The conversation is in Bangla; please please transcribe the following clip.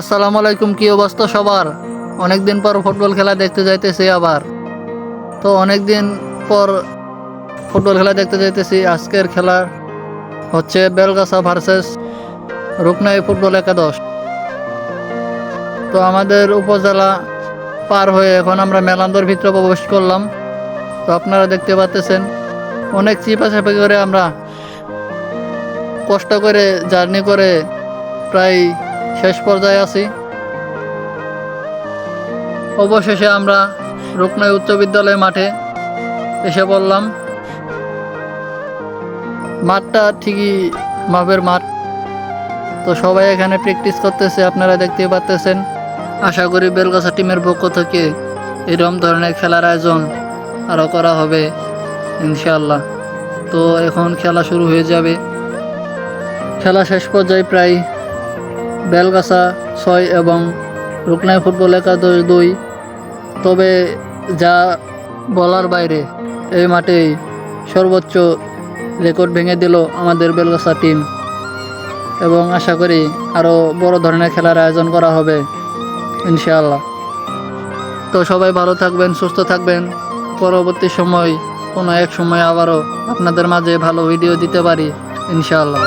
আসসালামু আলাইকুম, কি অবস্থা সবার? অনেকদিন পর ফুটবল খেলা দেখতে যাইতেছি আবার। তো অনেকদিন পর ফুটবল খেলা দেখতে যাইতেছি। আজকের খেলা হচ্ছে বেলগাছা ভার্সেস রূপনাই ফুটবল একাদশ। তো আমাদের উপজেলা পার হয়ে এখন আমরা মেলান্দর ভিতরে প্রবেশ করলাম। তো আপনারা দেখতে পাচ্তেছেন, অনেক চিপাচাপি করে আমরা কষ্ট করে জার্নি করে প্রায় শেষ পর্যায়ে আছি। অবশেষে আমরা রূপনয় উচ্চ বিদ্যালয় মাঠে এসে পড়লাম। মাঠটা ঠিকই মাপের মাঠ। তো সবাই এখানে প্র্যাকটিস করতেছে, আপনারা দেখতে পাচ্তেছেন আশা করি বেলগাছা টিমের পক্ষ থেকে এরকম ধরনের খেলার আয়োজন আরও করা হবে, ইনশাআল্লাহ। তো এখন খেলা শুরু হয়ে যাবে। খেলা শেষ পর্যায়ে প্রায় বেলগাছা ছয় এবং রুকনাই ফুটবল একাদশ দুই। তবে যা বলার বাইরে, এই মাঠেই সর্বোচ্চ রেকর্ড ভেঙে দিল আমাদের বেলগাছা টিম। এবং আশা করি আরও বড় ধরনের খেলার আয়োজন করা হবে, ইনশাআল্লাহ। তো সবাই ভালো থাকবেন, সুস্থ থাকবেন। পরবর্তী সময়, কোনো এক সময় আবারও আপনাদের মাঝে ভালো ভিডিও দিতে পারি, ইনশাআল্লাহ।